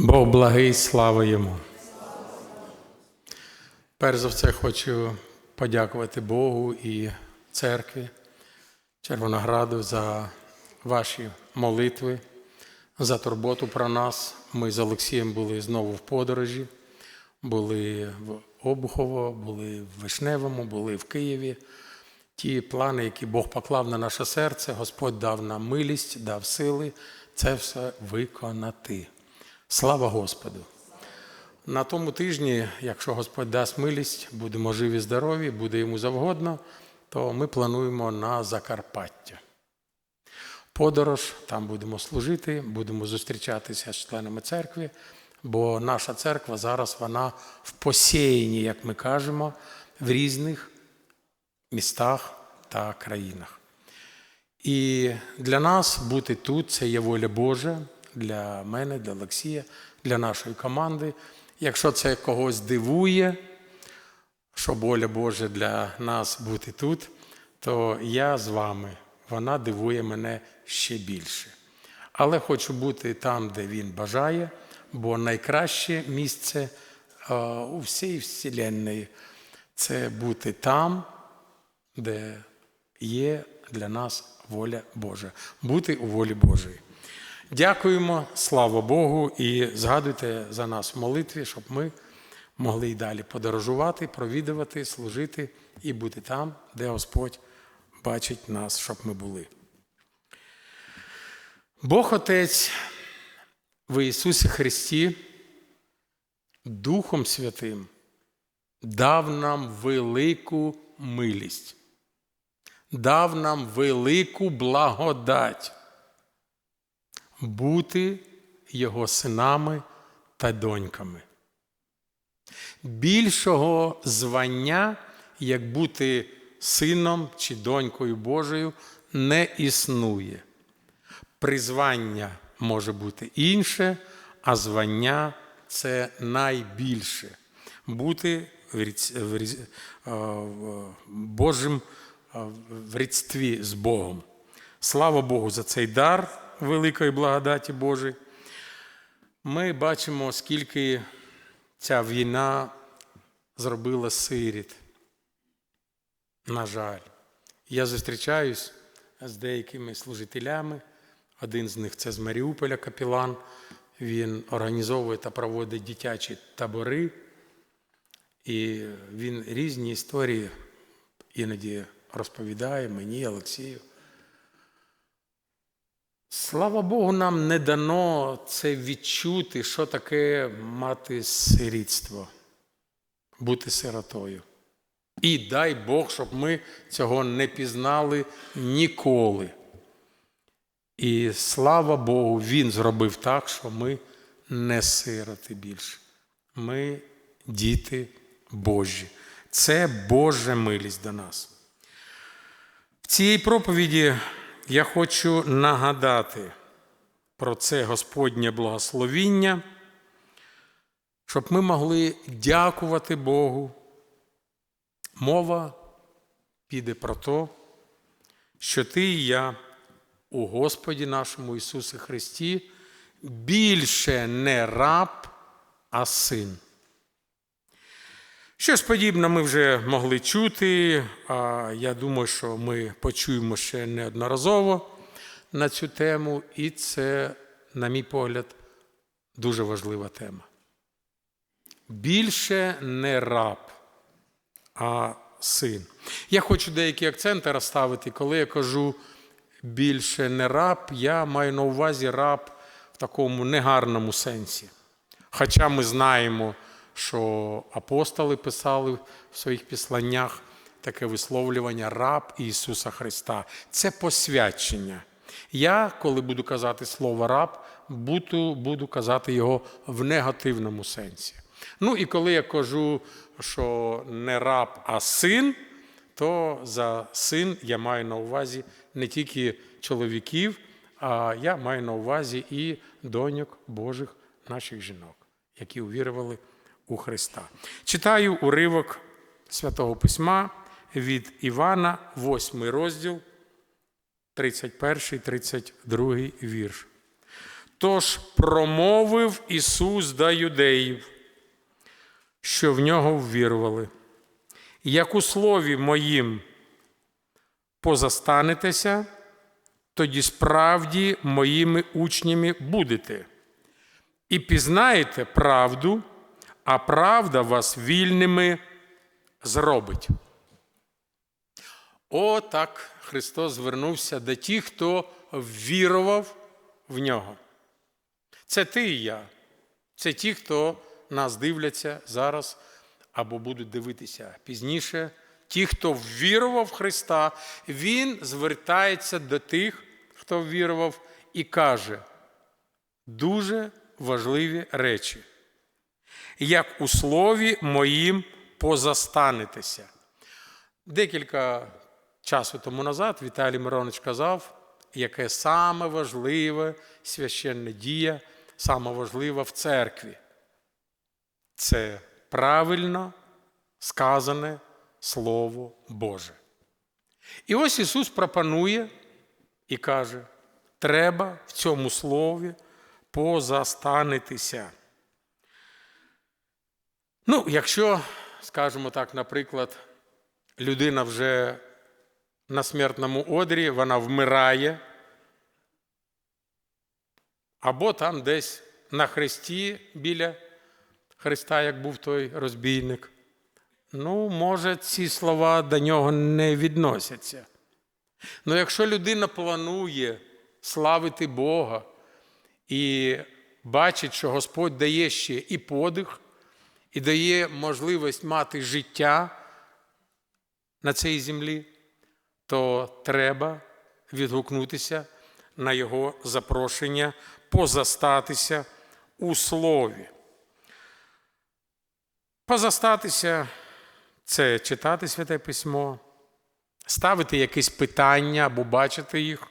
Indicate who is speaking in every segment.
Speaker 1: Бог благий, слава йому. Перш за все хочу подякувати Богу і церкві Червонограду за ваші молитви, за турботу про нас. Ми з Олексієм були знову в подорожі, були в Обухово, були в Вишневому, були в Києві. Ті плани, які Бог поклав на наше серце, Господь дав нам милість, дав сили це все виконати. Слава Господу! На тому тижні, якщо Господь дасть милість, будемо живі, здорові, буде йому завгодно, то ми плануємо на Закарпаття. Подорож, там будемо служити, будемо зустрічатися з членами церкви, бо наша церква зараз вона в посіянні, як ми кажемо, в різних містах та країнах. І для нас бути тут це є воля Божа для мене, для Олексія, для нашої команди. Якщо це когось дивує, що воля Божа для нас бути тут, то я з вами. Вона дивує мене ще більше. Але хочу бути там, де він бажає, бо найкраще місце е, у всій вселенної це бути там, де є для нас воля Божа, бути у волі Божої. Дякуємо, слава Богу, і згадуйте за нас в молитві, щоб ми могли й далі подорожувати, провідувати, служити і бути там, де Господь бачить нас, щоб ми були. Бог Отець в Ісусі Христі Духом Святим дав нам велику милість, дав нам велику благодать бути Його синами та доньками. Більшого звання, як бути сином чи донькою Божою, не існує. Призвання може бути інше, а звання це найбільше. Бути в Божим в рідстві з Богом. Слава Богу за цей дар великої благодаті Божої. Ми бачимо, скільки ця війна зробила сиріт. На жаль, я зустрічаюсь з деякими служителями. Один з них це з Маріуполя капілан. Він організовує та проводить дитячі табори. І він різні історії іноді розповідає мені, Олексію. Слава Богу, нам не дано це відчути, що таке мати сирітство, бути сиротою. І дай Бог, щоб ми цього не пізнали ніколи. І слава Богу, Він зробив так, що ми не сироти більше. Ми діти Божі. Це Божа милість до нас. В цій проповіді я хочу нагадати про це Господнє благословіння, щоб ми могли дякувати Богу. Мова піде про те, що ти і я у Господі нашому Ісусі Христі більше не раб, а син. Щось подібне ми вже могли чути, а я думаю, що ми почуємо ще неодноразово на цю тему, і це, на мій погляд, дуже важлива тема. Більше не раб, а син. Я хочу деякі акценти розставити, коли я кажу більше не раб, я маю на увазі раб в такому негарному сенсі. Хоча ми знаємо, що апостоли писали в своїх післаннях таке висловлювання раб Ісуса Христа. Це посвячення. Я, коли буду казати слово раб, буду, буду казати його в негативному сенсі. Ну і коли я кажу, що не раб, а син, то за син я маю на увазі не тільки чоловіків, а я маю на увазі і доньок Божих наших жінок, які увірували у Христа. Читаю уривок Святого Письма від Івана, 8 розділ, 31, 32 вірш. Тож промовив Ісус до юдеїв, що в нього ввірували. Як у слові моїм позастанетеся, тоді справді моїми учнями будете. І пізнаєте правду, а правда вас вільними зробить. О, так Христос звернувся до тих, хто ввірував в нього. Це ти і я. Це ті, хто нас дивляться зараз або будуть дивитися пізніше. Ті, хто ввірував в Христа, Він звертається до тих, хто ввірував, і каже дуже важливі речі. Як у слові моїм позастанетеся. Декілька часу тому назад Віталій Миронович казав, яке саме важливе священна дія, саме важлива в церкві. Це правильно сказане Слово Боже. І ось Ісус пропонує і каже: треба в цьому слові позастанетися. Ну, якщо, скажімо так, наприклад, людина вже на смертному одрі, вона вмирає, або там десь на хресті біля Христа, як був той розбійник. Ну, може, ці слова до нього не відносяться. Ну, якщо людина планує славити Бога і бачить, що Господь дає ще і подих, і дає можливість мати життя на цій землі, то треба відгукнутися на Його запрошення, позастатися у слові. Позастатися це читати святе письмо, ставити якісь питання або бачити їх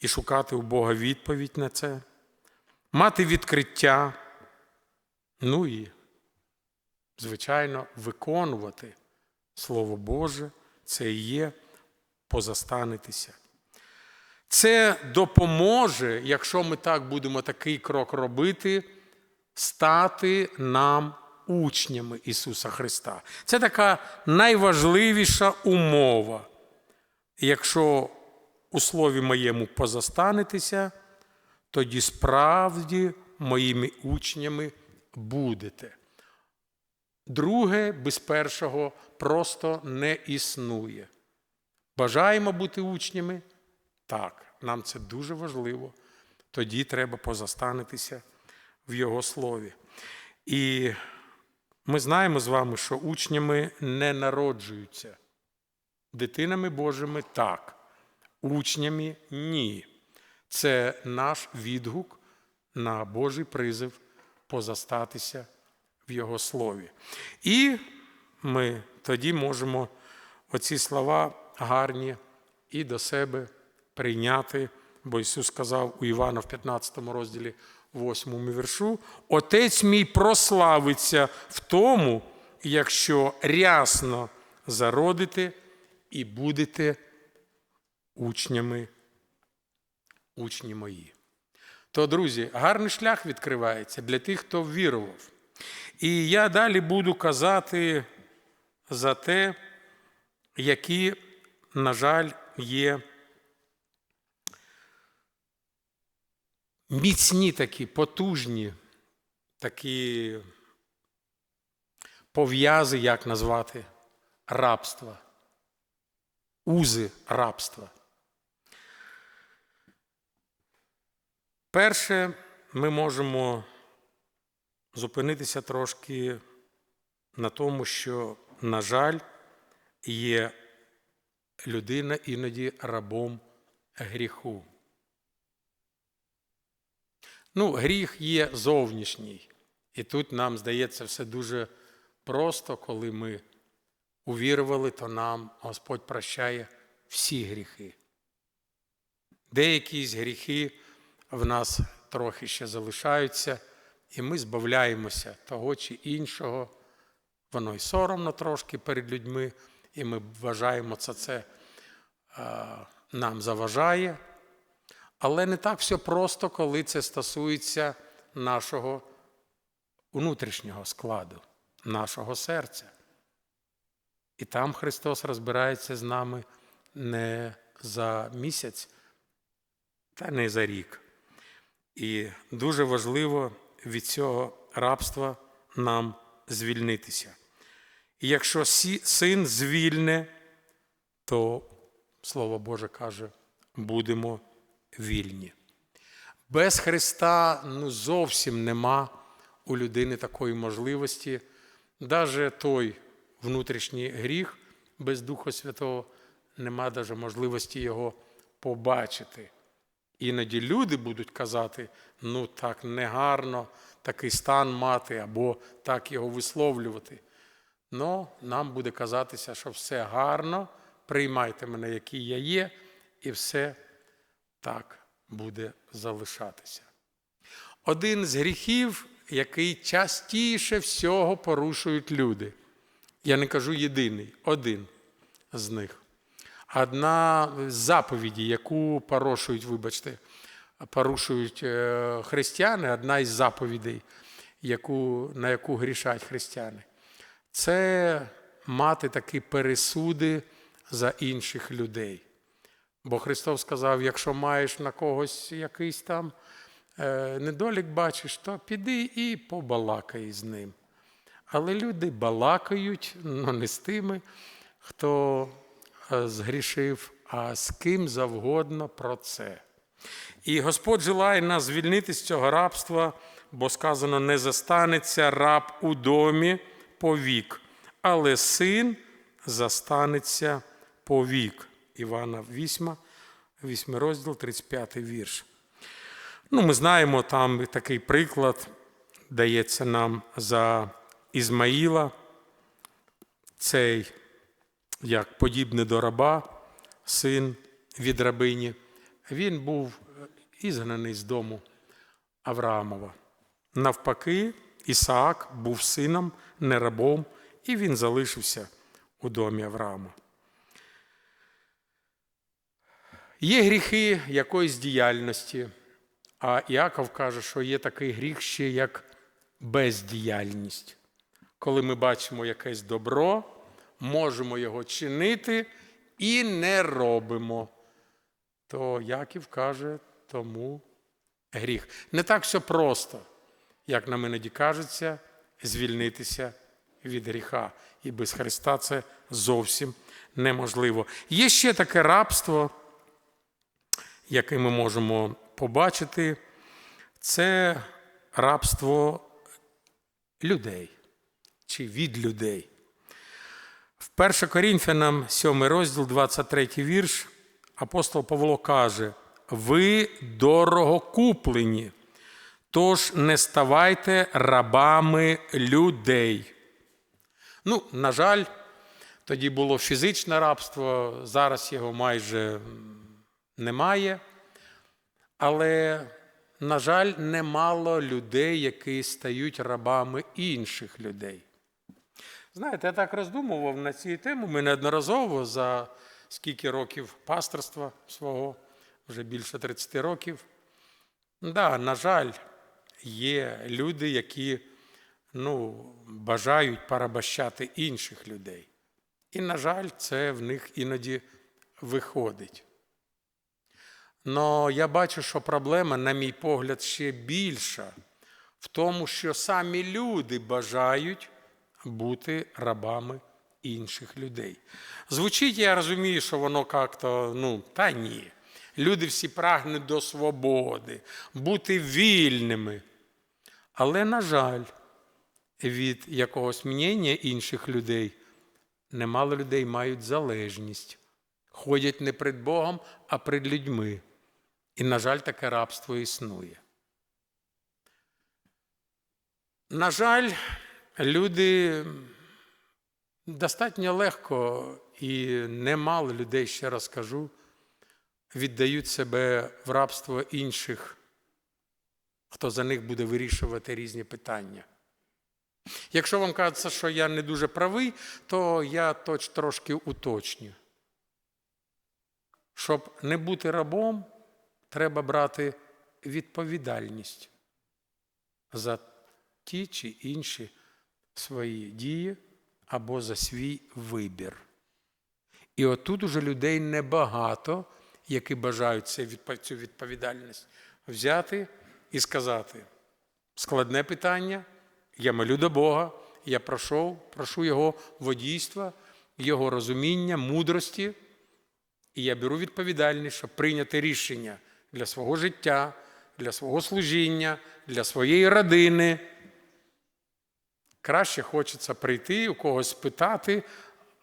Speaker 1: і шукати у Бога відповідь на це, мати відкриття, ну і, звичайно, виконувати Слово Боже, це і є позастанетися. Це допоможе, якщо ми так будемо такий крок робити, стати нам учнями Ісуса Христа. Це така найважливіша умова. Якщо у слові моєму позастанетеся, тоді справді моїми учнями будете. Друге, без першого просто не існує. Бажаємо бути учнями? Так, нам це дуже важливо. Тоді треба позастанетися в Його слові. І ми знаємо з вами, що учнями не народжуються. Дитинами Божими так, учнями ні. Це наш відгук на Божий призив позастатися в Його слові. І ми тоді можемо оці слова гарні і до себе прийняти, бо Ісус сказав у Івана в 15 розділі, 8 віршу, Отець мій прославиться в тому, якщо рясно зародите і будете учнями, учні мої. То, друзі, гарний шлях відкривається для тих, хто ввірував. І я далі буду казати за те, які, на жаль, є міцні такі, потужні, такі пов'язи, як назвати, рабства, узи рабства. Перше, ми можемо зупинитися трошки на тому, що, на жаль, є людина іноді рабом гріху. Ну, гріх є зовнішній. І тут нам здається все дуже просто, коли ми увірували, то нам Господь прощає всі гріхи. Деякі з гріхи в нас трохи ще залишаються, і ми збавляємося того чи іншого. Воно й соромно трошки перед людьми, і ми вважаємо, що це нам заважає. Але не так все просто, коли це стосується нашого внутрішнього складу, нашого серця. І там Христос розбирається з нами не за місяць, та не за рік. І дуже важливо від цього рабства нам звільнитися. І якщо син звільне, то Слово Боже каже, будемо вільні. Без Христа ну, зовсім нема у людини такої можливості. Навіть той внутрішній гріх без Духа Святого нема навіть можливості його побачити. Іноді люди будуть казати, ну так негарно такий стан мати, або так його висловлювати. Но нам буде казатися, що все гарно, приймайте мене, який я є, і все так буде залишатися. Один з гріхів, який частіше всього порушують люди. Я не кажу єдиний, один з них. Одна з заповіді, яку порушують, вибачте, порушують е, християни, одна із заповідей, яку, на яку грішать християни, це мати такі пересуди за інших людей. Бо Христос сказав: якщо маєш на когось якийсь там е, недолік бачиш, то піди і побалакай з ним. Але люди балакають, ну не з тими, хто згрішив, а з ким завгодно про це. І Господь желає нас звільнити з цього рабства, бо сказано, не застанеться раб у домі повік, але син застанеться повік. Івана 8, 8 розділ, 35 вірш. Ну, Ми знаємо, там такий приклад дається нам за Ізмаїла, цей, як подібний до раба, син від рабині. Він був ізгнаний з дому Авраамова. Навпаки, Ісаак був сином, не рабом, і він залишився у домі Авраама. Є гріхи якоїсь діяльності, а Іаков каже, що є такий гріх ще як бездіяльність. Коли ми бачимо якесь добро, можемо його чинити і не робимо, то Яків каже тому гріх. Не так все просто, як нам іноді кажеться, звільнитися від гріха. І без Христа це зовсім неможливо. Є ще таке рабство, яке ми можемо побачити, це рабство людей чи від людей. В 1 Корінфянам 7 розділ, 23 вірш, апостол Павло каже: ви дорого куплені, тож не ставайте рабами людей. Ну, на жаль, тоді було фізичне рабство, зараз його майже немає. Але, на жаль, немало людей, які стають рабами інших людей. Знаєте, я так роздумував на цю тему. Ми неодноразово за скільки років пасторства свого, вже більше 30 років. Да, на жаль, є люди, які ну, бажають порабощати інших людей. І, на жаль, це в них іноді виходить. Но я бачу, що проблема, на мій погляд, ще більша в тому, що самі люди бажають бути рабами інших людей. Звучить, я розумію, що воно як-то, ну, та ні. Люди всі прагнуть до свободи, бути вільними. Але, на жаль, від якогось мнення інших людей немало людей мають залежність, ходять не перед Богом, а перед людьми. І, на жаль, таке рабство існує. На жаль, люди достатньо легко і немало людей, ще раз кажу, віддають себе в рабство інших, хто за них буде вирішувати різні питання. Якщо вам кажеться, що я не дуже правий, то я точ трошки уточню. Щоб не бути рабом, треба брати відповідальність за ті чи інші свої дії або за свій вибір. І отут уже людей небагато, які бажають цю відповідальність взяти і сказати: складне питання, я молю до Бога, я прошу, прошу Його водійства, Його розуміння, мудрості, і я беру відповідальність, щоб прийняти рішення для свого життя, для свого служіння, для своєї родини. Краще хочеться прийти, у когось спитати,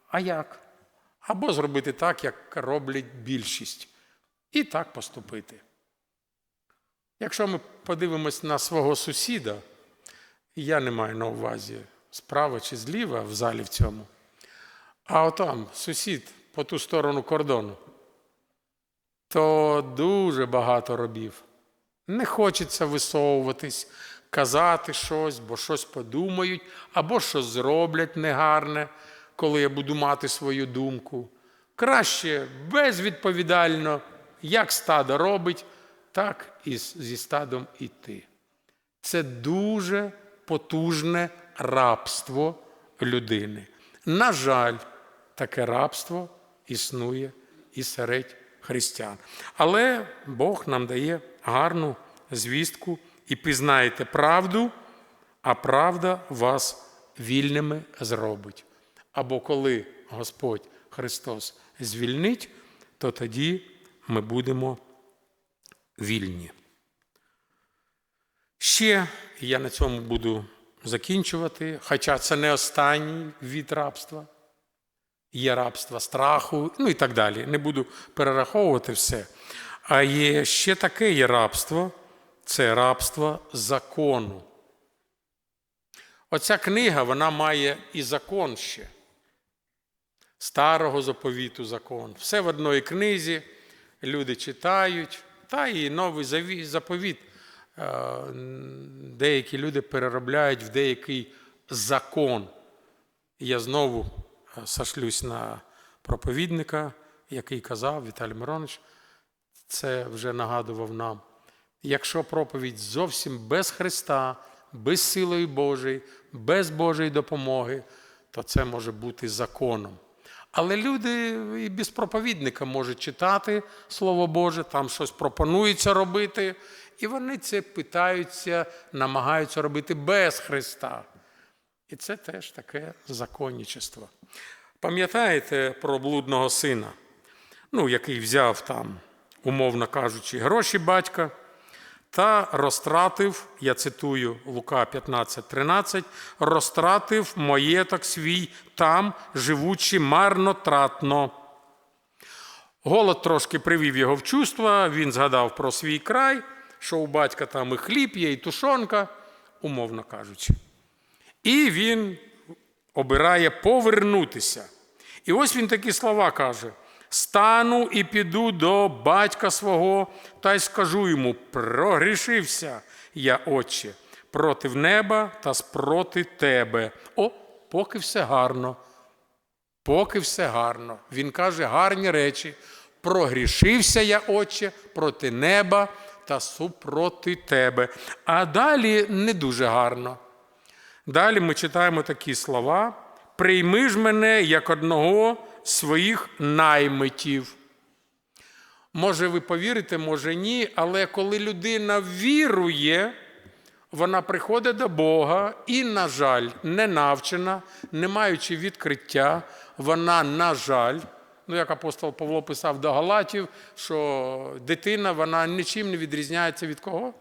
Speaker 1: а як? Або зробити так, як роблять більшість, і так поступити. Якщо ми подивимось на свого сусіда, я не маю на увазі справа чи зліва в залі в цьому, а отам сусід по ту сторону кордону, то дуже багато робів. Не хочеться висовуватись, казати щось, бо щось подумають, або щось зроблять негарне, коли я буду мати свою думку. Краще безвідповідально, як стадо робить, так і зі стадом іти. Це дуже потужне рабство людини. На жаль, таке рабство існує і серед християн. Але Бог нам дає гарну звістку і пізнаєте правду, а правда вас вільними зробить. Або коли Господь Христос звільнить, то тоді ми будемо вільні. Ще я на цьому буду закінчувати, хоча це не останній від рабства. Є рабство страху, ну і так далі. Не буду перераховувати все. А є ще таке є рабство це рабство закону. Оця книга вона має і закон ще. Старого заповіту закон. Все в одній книзі, люди читають, та і новий заповіт. е, Деякі люди переробляють в деякий закон. Я знову е, сошлюсь на проповідника, який казав Віталій Миронович, це вже нагадував нам. Якщо проповідь зовсім без Христа, без силою Божої, без Божої допомоги, то це може бути законом. Але люди і без проповідника можуть читати Слово Боже, там щось пропонується робити, і вони це питаються, намагаються робити без Христа. І це теж таке законничество. Пам'ятаєте про блудного сина, ну, який взяв там, умовно кажучи, гроші батька та розтратив, я цитую Лука 15:13, розтратив маєток свій там, живучи марнотратно. Голод трошки привів його в чувства, він згадав про свій край, що у батька там і хліб є, і тушонка, умовно кажучи. І він обирає повернутися. І ось він такі слова каже: стану і піду до батька свого, та й скажу йому: прогрішився я, отче, проти неба та спроти тебе. О, поки все гарно. Поки все гарно. Він каже гарні речі. Прогрішився я, отче, проти неба та супроти тебе. А далі не дуже гарно. Далі ми читаємо такі слова: прийми ж мене як одного своїх наймитів. Може, ви повірите, може ні, але коли людина вірує, вона приходить до Бога і, на жаль, не навчена, не маючи відкриття, вона, на жаль, ну як апостол Павло писав до Галатів, що дитина вона нічим не відрізняється від кого?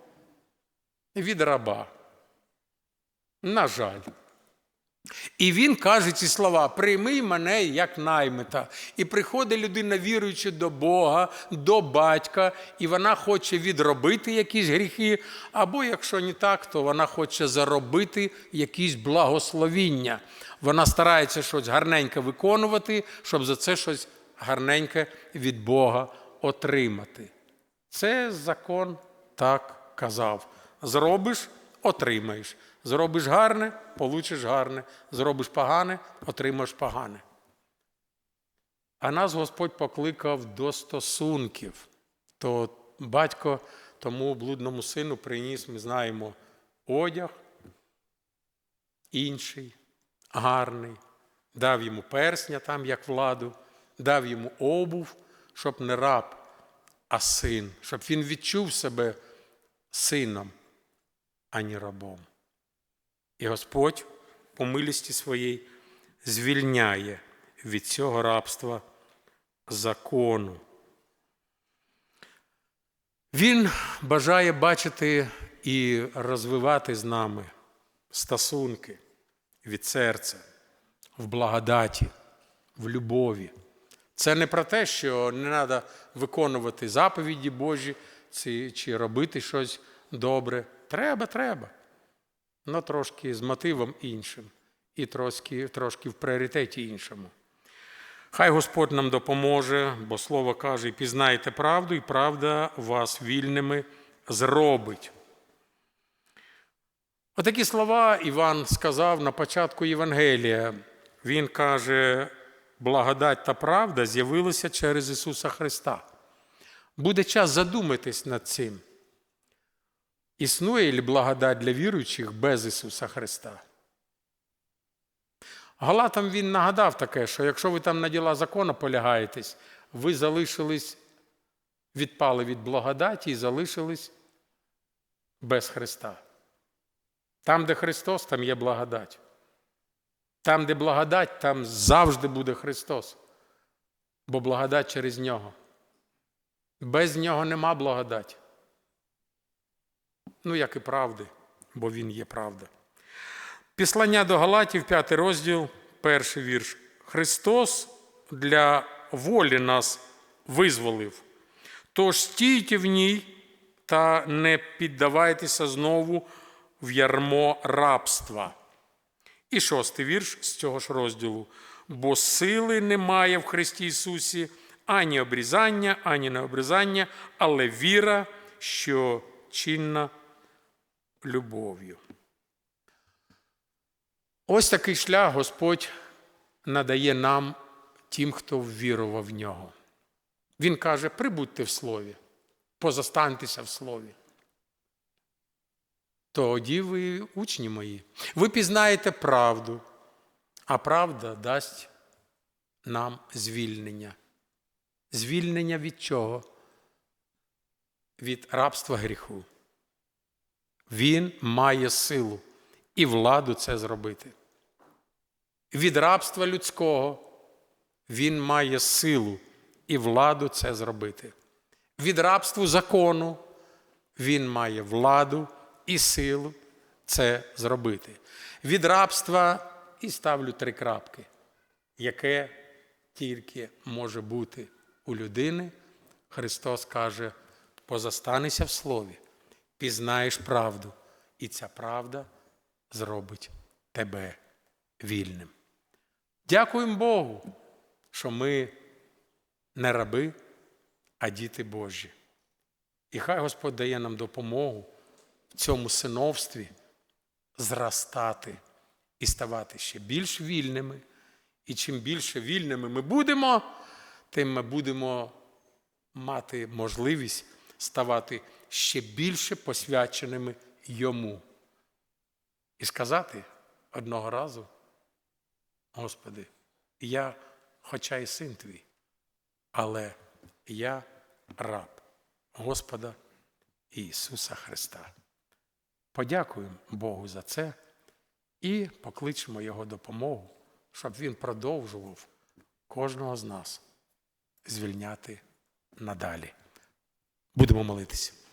Speaker 1: Від раба. На жаль. І він каже ці слова: прийми мене як наймита. І приходить людина, віруючи до Бога, до батька, і вона хоче відробити якісь гріхи, або якщо не так, то вона хоче заробити якісь благословіння. Вона старається щось гарненьке виконувати, щоб за це щось гарненьке від Бога отримати. Це закон так казав. Зробиш отримаєш. Зробиш гарне, получиш гарне. Зробиш погане, отримаєш погане. А нас Господь покликав до стосунків. То батько тому блудному сину приніс, ми знаємо, одяг інший, гарний, дав йому персня там, як владу, дав йому обув, щоб не раб, а син, щоб він відчув себе сином, а не рабом. І Господь по милісті своїй звільняє від цього рабства закону. Він бажає бачити і розвивати з нами стосунки від серця, в благодаті, в любові. Це не про те, що не треба виконувати заповіді Божі чи, робити щось добре. Треба, треба. Але трошки з мотивом іншим і трошки, трошки в пріоритеті іншому. Хай Господь нам допоможе, бо Слово каже, пізнайте правду, і правда вас вільними зробить. Отакі слова Іван сказав на початку Євангелія. Він каже, благодать та правда з'явилися через Ісуса Христа. Буде час задуматись над цим. Існує ли благодать для віруючих без Ісуса Христа? Галатам він нагадав таке, що якщо ви там на діла закону полягаєтесь, ви залишились, відпали від благодаті і залишились без Христа. Там, де Христос, там є благодать. Там, де благодать, там завжди буде Христос. Бо благодать через нього. Без нього нема благодаті. Ну, як і правди, бо Він є правда. Післання до Галатів, 5 розділ, перший вірш. Христос для волі нас визволив. Тож стійте в ній та не піддавайтеся знову в ярмо рабства. І шостий вірш з цього ж розділу. Бо сили немає в Христі Ісусі ані обрізання, ані необрізання, але віра, що чинна любов'ю. Ось такий шлях Господь надає нам тим, хто ввірував в нього. Він каже: прибудьте в слові, позостаньтеся в слові. Тоді ви учні мої. Ви пізнаєте правду, а правда дасть нам звільнення. Звільнення від чого? Від рабства гріху. Він має силу і владу це зробити. Від рабства людського він має силу і владу це зробити. Від рабству закону він має владу і силу це зробити. Від рабства і ставлю три крапки, яке тільки може бути у людини. Христос каже: позастанися в слові, пізнаєш правду, і ця правда зробить тебе вільним. Дякуємо Богу, що ми не раби, а діти Божі. І хай Господь дає нам допомогу в цьому синовстві зростати і ставати ще більш вільними. І чим більше вільними ми будемо, тим ми будемо мати можливість ставати ще більше посвяченими йому. І сказати одного разу, Господи, я, хоча і син твій, але я раб Господа Ісуса Христа. Подякуємо Богу за це і покличемо Його допомогу, щоб Він продовжував кожного з нас звільняти надалі. Будемо молитися.